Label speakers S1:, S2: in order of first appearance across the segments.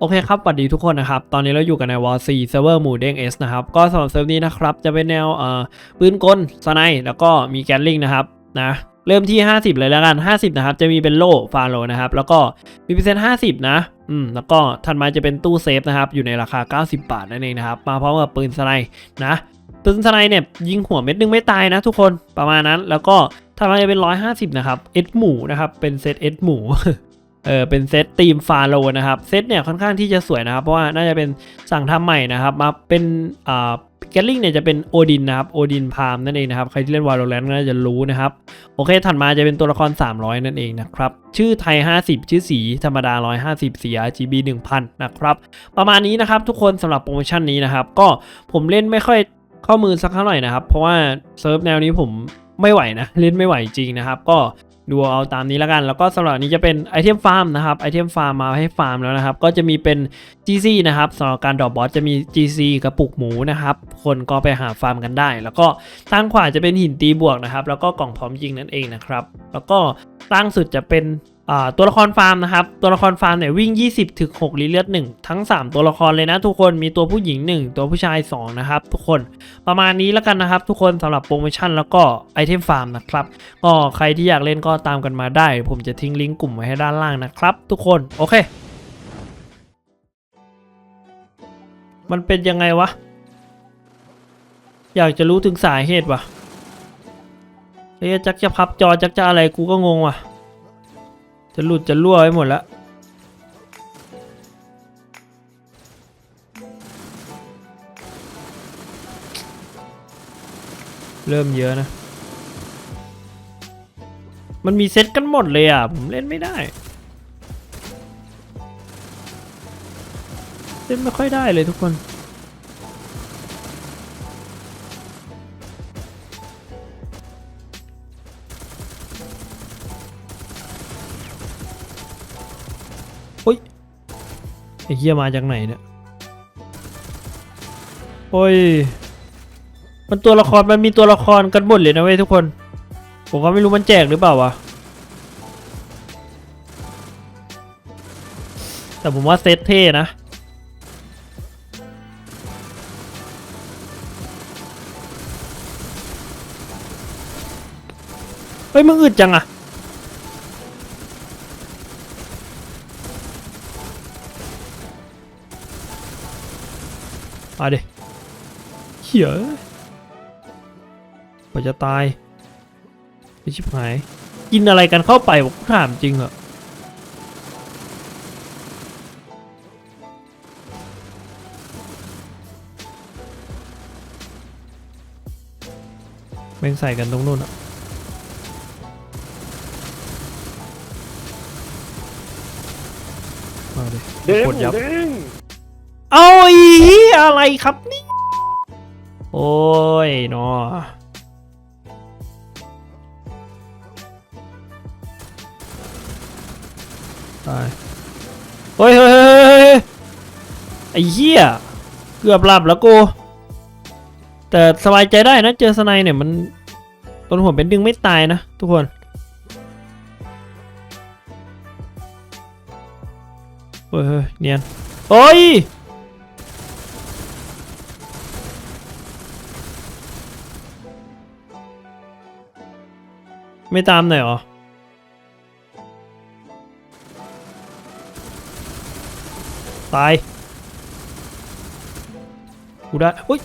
S1: โอเคครับสวัสดีทุกคนนะครับ ตอนนี้เราอยู่กันใน War 4 Server หมู่เด้ง S นะครับ ก็สำหรับเซิร์ฟนี้นะครับ จะเป็นแนวเอ่อปืนกลสไนด์แล้วก็มีแกนลิงนะครับนะเริ่มที่ 50 เลยแล้วกัน 50 นะครับ จะมีเป็นโล่ฟาโลนะครับ แล้วก็มีเปอร์เซ็นต์50 นะ อืม แล้วก็ถัดมาจะเป็นตู้เซฟนะครับ อยู่ในราคา 90 บาทนั่นเองนะครับ มาพร้อมกับปืนสไนด์นะ ปืนสไนด์เนี่ยยิงหัวเม็ดนึงไม่ตายนะทุกคน ประมาณนั้น แล้วก็ถัดมาจะเป็น 150 นะครับ เอสหมูนะครับ เป็นเซตเอสหมู เออเป็นเซตทีมฟาโลนะครับเซตเนี่ยค่อนข้างที่จะสวยนะครับ เพราะว่าน่าจะเป็นสั่งทำใหม่นะครับ มาเป็นอ่าแกลลิงเนี่ยจะเป็นโอดินนะครับโอดินพามนั่นเองนะครับ ใครที่เล่นวาโลแรนต์ก็น่าจะรู้นะครับ โอเค ถัดมาจะเป็นตัวละคร 300 นั่นเองนะครับ ชื่อไทย 50 ชื่อสีธรรมดา 150 สี RGB 1000 นะครับ ประมาณนี้นะครับทุกคนสำหรับโปรโมชั่นนี้นะครับ ก็ผมเล่นไม่ค่อยเข้ามือสักเท่าไหร่นะครับ เพราะว่าเซิร์ฟแนวนี้ผมไม่ไหวนะ เล่นไม่ไหวจริงนะครับ ก็ ดูเอาตามนี้แล้วกัน แล้วก็สำหรับอันนี้จะเป็นไอเทมฟาร์มนะครับไอเทมฟาร์มมาให้ฟาร์มแล้วนะครับ ก็จะมีเป็น GC นะครับสำหรับการดรอปบอสจะมี GC กระปุกหมูนะครับ คนก็ไปหาฟาร์มกันได้ แล้วก็ตั้งขวาจะเป็นหินตีบวกนะครับ แล้วก็กล่องพร้อมยิงนั่นเองนะครับ แล้วก็ตั้งสุดจะเป็น ตัวละครฟาร์มนะครับ ตัวละครฟาร์มเนี่ยวิ่ง 20ถึง6ลิเลือด1ทั้ง 3 ตัวละครเลยนะ ทุกคนมีตัวผู้หญิง 1 ตัวผู้ชาย 2 นะครับ ทุกคนประมาณนี้แล้วกันนะครับ ทุกคนสำหรับโปรโมชั่นแล้วก็ไอเทมฟาร์มนะครับก็ใครที่อยากเล่นก็ตามกันมาได้ ผมจะทิ้งลิงก์กลุ่มไว้ให้ด้านล่างนะครับ ทุกคนโอเค มันเป็นยังไงวะ อยากจะรู้ถึงสาเหตุวะเฮ้ยจักจะพับจอจักจะอะไรกูก็งงว่ะ จะหลุดจะรั่วไปหมดแล้วเริ่มเยอะนะ มันมีเซตกันหมดเลยอะ ผมเล่นไม่ได้ เล่นไม่ค่อยได้เลยทุกคน เหี้ยมาจากไหนเนี่ย โอ้ย มันตัวละครมันมีตัวละครกันหมดเลยนะเว้ยทุกคน ผมก็ไม่รู้มันแจกหรือเปล่าวะ แต่ผมว่าเซตเท่นะเฮ้ยมึงอึดจังอะ มาดิเหี้ยกว่าจะตายไอชิบหาย กินอะไรกันเข้าไปผมถามจริงเหรอแม่งใส่กันตรงนู้นอะมาดิ
S2: เด้ง
S1: กดยับ
S2: เด้ง
S1: เอาอีเหี้ ยอะไรครับนี่ โอ้ยเนาะตายเฮ้ยเฮ้ยเฮ้ยเฮ้ยเฮ้ยไอ้เหี้ย เกือบหลับแล้วกูแต่สบายใจได้นะ เจอสไนเนี่ยมันต้นหัวเป็นดึงไม่ตายนะ ทุกคนเฮ้ยเฮ้ยเนียนโอ้ย ไม่ตามหน่อยหรอ ตาย กูได้อุ้ย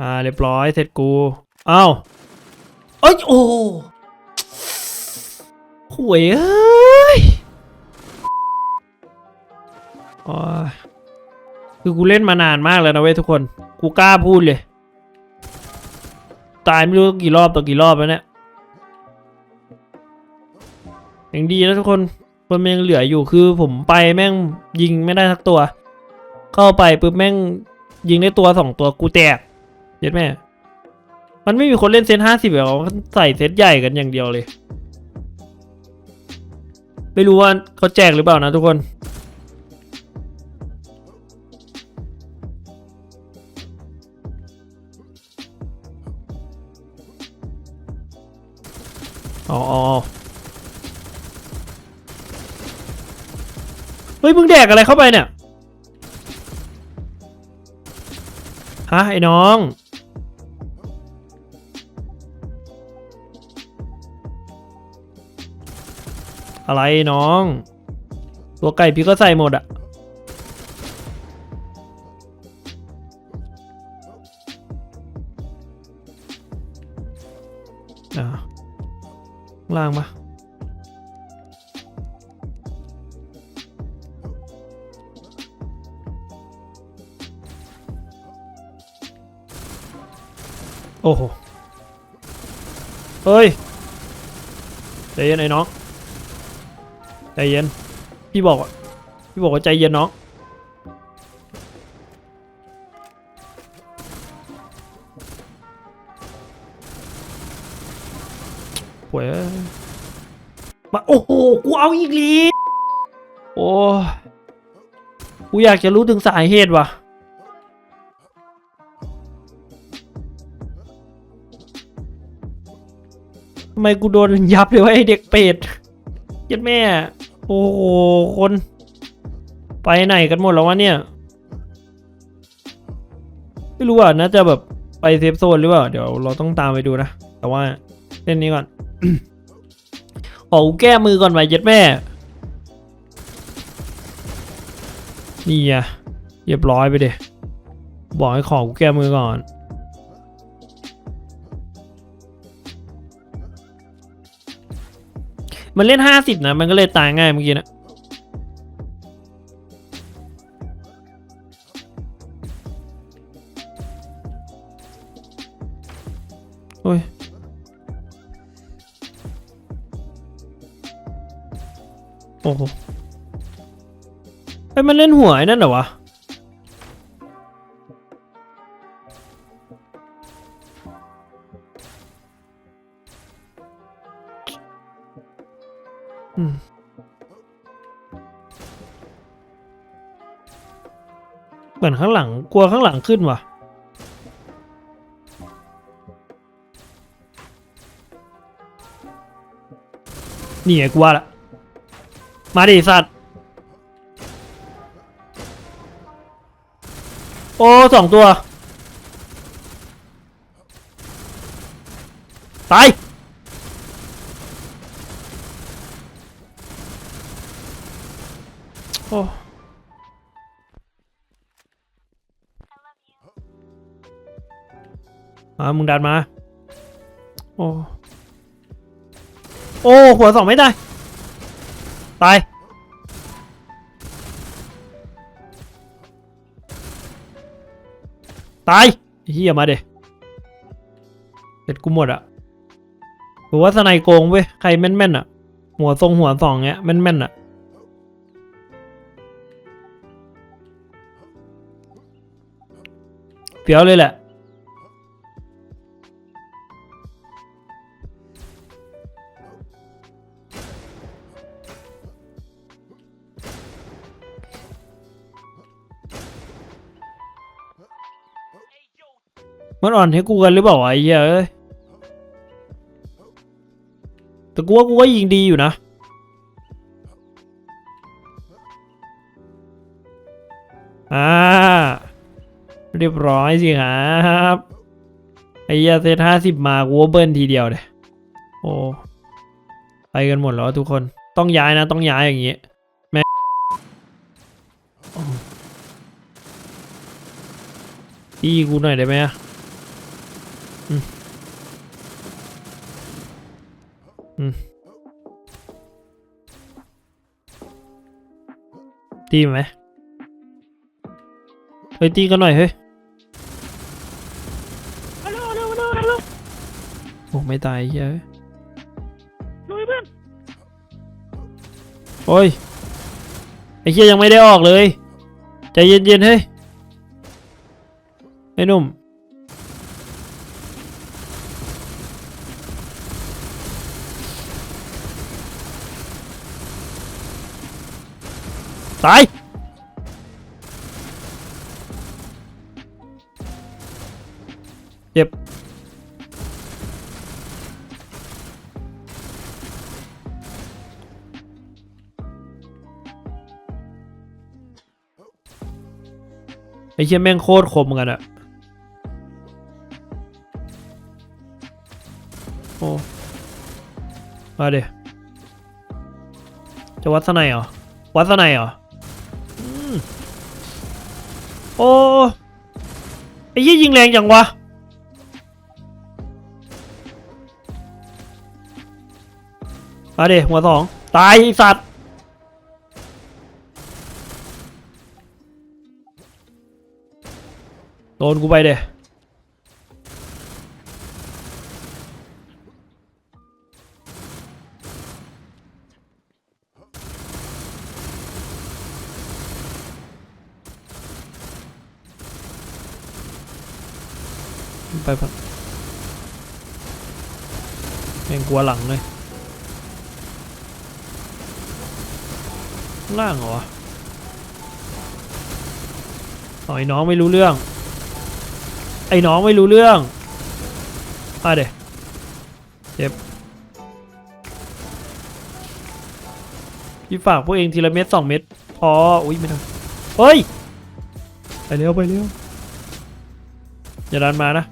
S1: อ่าเรียบร้อยเสร็จกูอ้าวเอ้ยโอ้หวยเอ้ยโอ้ยคือกูเล่นมานานมากแล้วนะเว้ยทุกคน กูกล้าพูดเลย ตายไม่รู้กี่รอบต่อกี่รอบแล้วเนี่ยยังดีนะทุกคนคนมันยังเหลืออยู่คือผมไปแม่งยิงไม่ได้สักตัว เข้าไปปุ๊บแม่งยิงได้ตัวสองตัวกูแตกเย็ดแม่ มันไม่มีคนเล่นเซตห้าสิบแบบเขาใส่เซตใหญ่กันอย่างเดียวเลย ไม่รู้ว่าเขาแจกหรือเปล่านะทุกคน อ๋อเฮ้ยมึงแดกอะไรเข้าไปเนี่ยฮะไอ้น้องอะไรน้อง ตัวไก่พี่ก็ใส่หมดอะ ล่างปะโอ้โห เฮ้ย ใจเย็นไอ้น้อง ใจเย็น พี่บอก พี่บอกว่าใจเย็นน้อง เอาอีกลีโอ้กูอยากจะรู้ถึงสาเหตุว่ะ ทำไมกูโดนยับเลยวะไอเด็กเป็ดยัดแม่ โอ้โห คน ไปไหนกันหมดแล้ววะเนี่ย ไม่รู้อะน่าจะแบบไปเซฟโซนหรือเปล่า เดี๋ยวเราต้องตามไปดูนะ แต่ว่าเล่นนี้ก่อน ขอแก้มือก่อนไปเย็ดแม่ นี่อะเรียบร้อยไปเดบอกให้ขอกูแก้มือก่อนมันเล่นห้าสิบนะ มันก็เลยตายง่ายเมื่อกี้นะ อ้โหไอ้มันเล่นหัวไอ้นั่นเหรอวะอืมเหมือนข้างหลังกลัวข้างหลังขึ้นว่ะนี่ไงกูว่าละ มาดิสัตว์ โอ้สองตัว ตาย โอ้มามึงดันมา โอ้ โอ้ หัวสองไม่ได้ ตาย ตายเฮียมาเดเสร็จกูหมดอะผมว่าสไนโกงเว้ย ใครแม่นๆอะหัวทรงหัวสองเงี้ยแม่นๆอะเปียวเลยแหละ มันอ่อนให้กูกันหรือเปล่าวะไอ้เหี้ยเอ้ยแต่กูว่ากูก็ยิงดีอยู่นะ อ่า เรียบร้อยสิครับไอ้เหี้ยเซตห้าสิบมากูเบิ้ลทีเดียวเลยโอ้ไปกันหมดแล้วทุกคนต้องย้ายนะ ต้องย้ายอย่างงี้แม่งโอ้ตีกูหน่อยได้ไหมอะ ตีไหมเฮ้ยตีกันหน่อยเฮ้ยโอ้ไม่ตายเฮ้ยโอ้ยไอ้เฮียยังไม่ได้ออกเลย ใจเย็นๆเฮ้ยไอ้หนุ่ม ตายเจ็บไอ้เชี่ยแม่งโคตรคมกันอะโอ้มาเดี๋ยวจะวัดสนัยเหรอ วัดสนัยเหรอ โอ้ไอ้ยี่ยยิงแรงจังวะมาเดหัวสองตายสัตว์โดนกูไปเด้ ไปปะแม่งกลัวหลังเลยล่างเหรอไอ้น้องไม่รู้เรื่อง ไอ้น้องไม่รู้เรื่องมาเดี๋ยเจ็บพี่ฝากพวกเองทีละเม็ดสองเม็ดพออุ้ยไม่ทันเฮ้ย ไปเร็วไปเร็วอย่าดันมานะ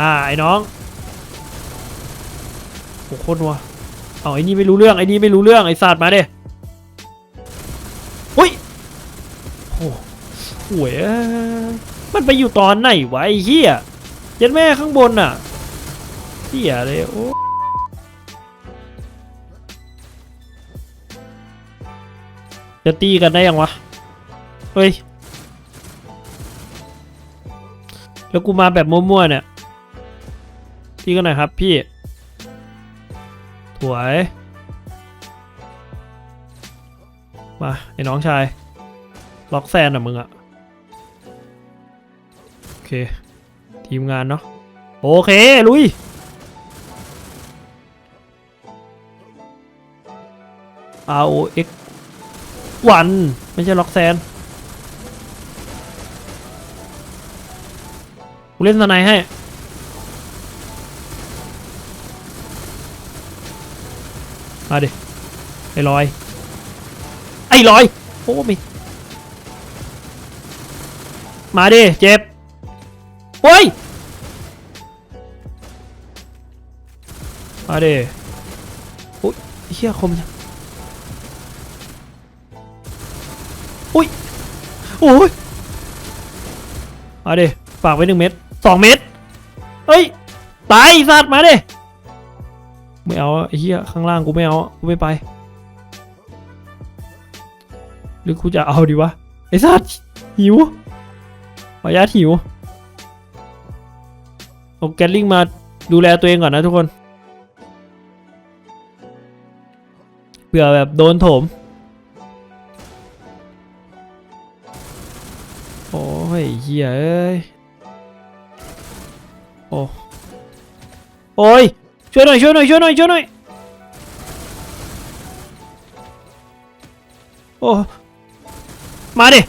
S1: อ่าไอ้น้องโอ้โคตรนัวเอาไอ้นี่ไม่รู้เรื่องไอ้นี่ไม่รู้เรื่องไอ้ศาสตร์มาเด้อุ้ยโอ้โหวยเอ้ยมันไปอยู่ตอนไหนวะไอ้เหี้ยยันแม่ข้างบนน่ะเหี้ยเลยโอ้จะตีกันได้ยังวะ เฮ้ย แล้วกูมาแบบมั่วๆเนี่ย พี่กันหน่อยครับพี่ถวยมาไอ้น้องชาย ล็อกแซนอะมึงอะ โอเค ทีมงานเนาะโอเค ลุย R O X วันไม่ใช่ล็อกแซนกูเล่นสไนให้ มาดิไอ้ลอย ไอ้ลอยโอ้ไม่มาดิ เจ็บโอ้ย มาดิโอ้ยเฮียคมจังอุ้ย โอ้ย มาดิ ฝากไว้หนึ่งเม็ดสองเม็ดเฮ้ย ตายสัตว์มาดิ ไม่เอาไอ้เหี้ยข้างล่างกูไม่เอากูไม่ไป หรือกูจะเอาดีวะไอ้สัตว์หิวขออนุญาตหิวเอาแกลลิงมาดูแลตัวเองก่อนนะทุกคนเผื่อแบบโดนโถมโอ้ยเหี้ยเอ้ยโอ้โอ้ย ช่วยหน่อยช่วยหน่อยช่วยหน่อยช่วยหน่อยโอ้มาดิ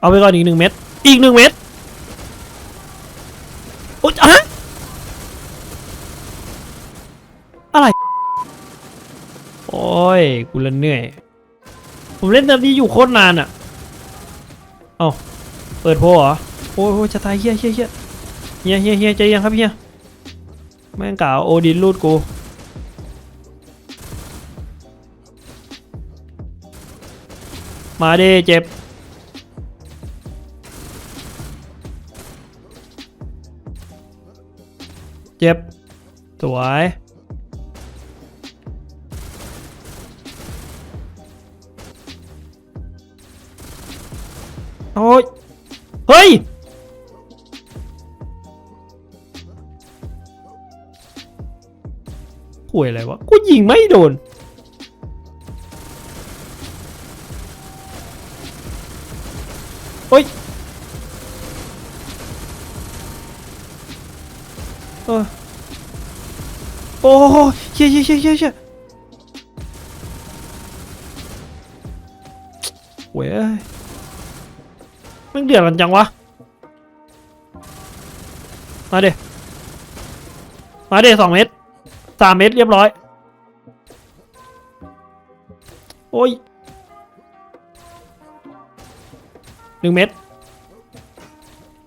S1: เอาไปก่อนอีกหนึ่งเม็ดอีกหนึ่งเม็ด กูละเหนื่อย ผมเล่นเติมนี้อยู่โคตรนานอะ่ะ เอาเปิดโพเหรอ โอ้ยโอ้ยจะตายเฮียเฮียเฮียเฮียเฮียเฮียใจยังครับเฮียแม่งกล่าวโอดินรูดกู มาดิเจ็บเจ็บ สวย โอ้ยเฮ้ย ห่วยอะไรวะ กูยิงไม่โดน เฮ้ย เออโอ้เชี่ยเชี่ยเชี่ยเชี่ย มึงเดือดกันจังวะ มาเดมาเดสองเมตรสามเมตรเรียบร้อย โอ้ยหนึ่งเมตร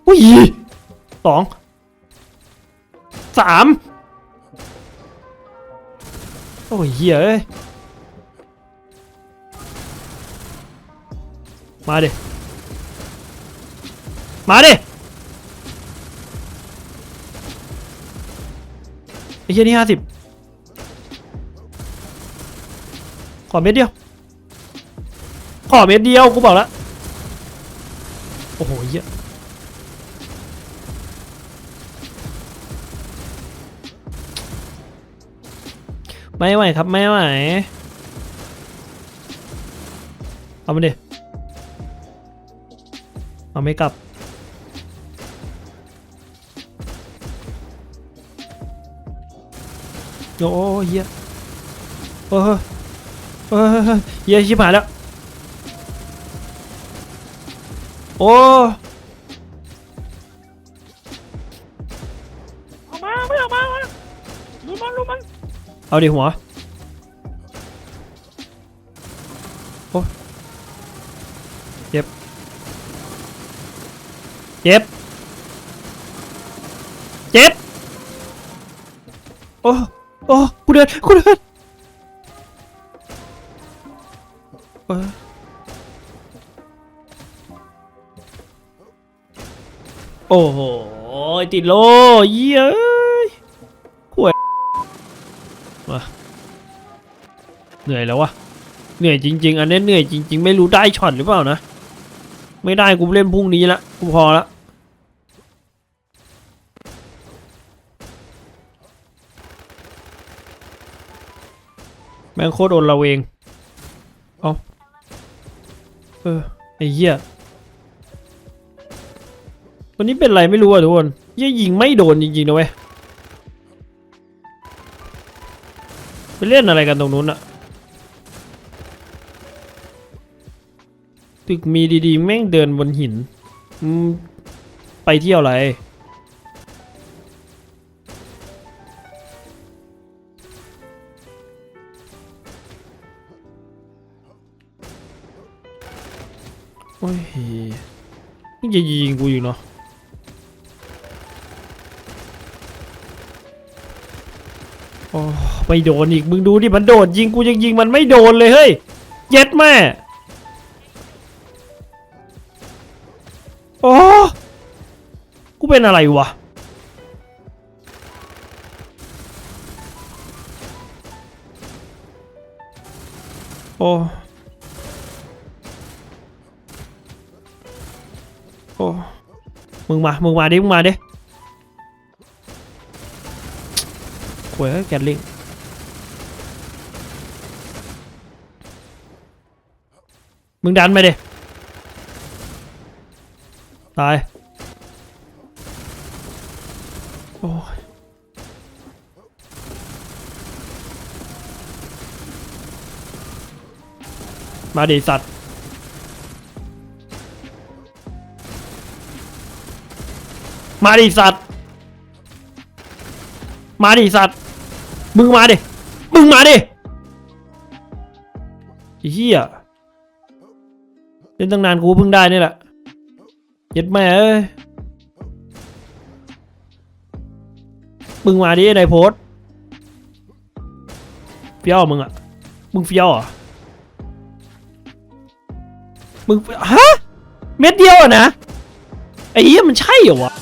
S1: อุ้ยสองสามโอ้ยเหี้ยอ้ย มาเด มาดิไอ้เหี้ยนี่ห้าสิบขอเม็ดเดียว ขอเม็ดเดียว กูบอกแล้ว โอ้โหเหี้ยไม่ไหวครับ ไม่ไหว เอามาดิ เอาไม่กลับ โอ้เฮียโอ้ยโอ้ยเฮียชิบหายแล้ว โอ้
S2: เอามาไม่เอามาลุมมันลุมมัน
S1: เอาดิหัวโอ้เจ็บเจ็บเจ็บโอ้ โอ้กูเดินกูเดินเออโอ้โหติดโลเยี่ยเอ้ยหวยมาเหนื่อยแล้ววะเหนื่อยจริง ๆ อันนี้เหนื่อยจริง ๆ ไม่รู้ได้ช็อตหรือเปล่านะ ไม่ได้กูเล่นพรุ่งนี้ละกูพอละ แม่งโคตรโอนเราเองเอาเออไอ้เหี้ยวันนี้เป็นไรไม่รู้อะทุกคนเหี้ยยิงไม่โดนจริงๆนะเว้ยไปเล่นอะไรกันตรงนู้นอะตึกมีดีๆ แม่งเดินบนหิน ไปเที่ยวอะไร โอ้ยนี่จะยิงกูอยู่เนาะโอ้ไม่โดนอีก มึงดูดิมันโดดยิงกูยังยิงมันไม่โดนเลยเฮ้ย เย็ดแม่ โอ้ กูเป็นอะไรวะโอ้ โอ้มึงมา มึงมาดิ มึงมาดิหวยแกลิงมึงดันไปดิ ตาย โอ้ยมาดิสัตว์ มาดิสัตว์ มาดิสัตว์ มึงมาดิ มึงมาดิเฮียเล่นตั้งนานกูเพิ่งได้นี่แหละเย็ดแม่เอ้ยมึงมาดิไอ้นโพสเฟี้ยวมึงอะมึงเฟี้ยวเหรอมึงฮะ เม็ดเดียวอะนะ ไอ้เหี้ยมันใช่เหรอวะ